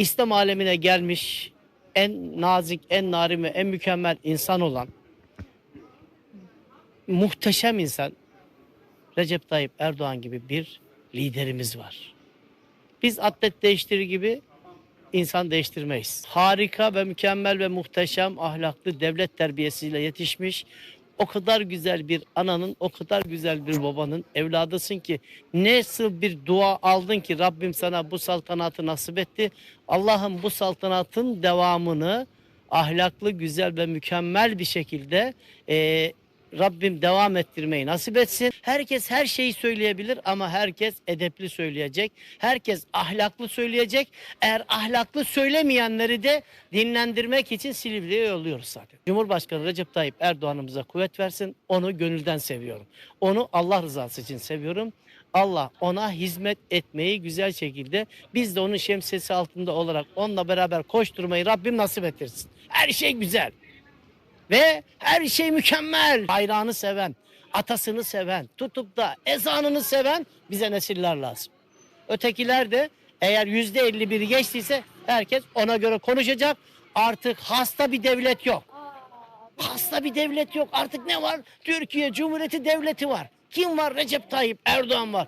İslam alemine gelmiş en nazik, en narin ve en mükemmel insan olan muhteşem insan Recep Tayyip Erdoğan gibi bir liderimiz var. Biz atlet değiştirir gibi insan değiştirmeyiz. Harika ve mükemmel ve muhteşem ahlaklı devlet terbiyesiyle yetişmiş o kadar güzel bir ananın, o kadar güzel bir babanın evladısın ki nasıl bir dua aldın ki Rabbim sana bu saltanatı nasip etti. Allah'ım bu saltanatın devamını ahlaklı, güzel ve mükemmel bir şekilde eee Rabbim devam ettirmeyi nasip etsin. Herkes her şeyi söyleyebilir ama herkes edepli söyleyecek. Herkes ahlaklı söyleyecek. Eğer ahlaklı söylemeyenleri de dinlendirmek için Silivri'ye yolluyoruz zaten. Cumhurbaşkanı Recep Tayyip Erdoğan'ımıza kuvvet versin. Onu gönülden seviyorum. Onu Allah rızası için seviyorum. Allah ona hizmet etmeyi güzel şekilde biz de onun şemsiyesi altında olarak onunla beraber koşturmayı Rabbim nasip ettirsin. Her şey güzel. Ve her şey mükemmel. Bayrağını seven, atasını seven, tutup da ezanını seven bize nesiller lazım. Ötekiler de eğer yüzde elli biri geçtiyse herkes ona göre konuşacak. Artık hasta bir devlet yok. Hasta bir devlet yok. Artık ne var? Türkiye Cumhuriyeti Devleti var. Kim var? Recep Tayyip Erdoğan var.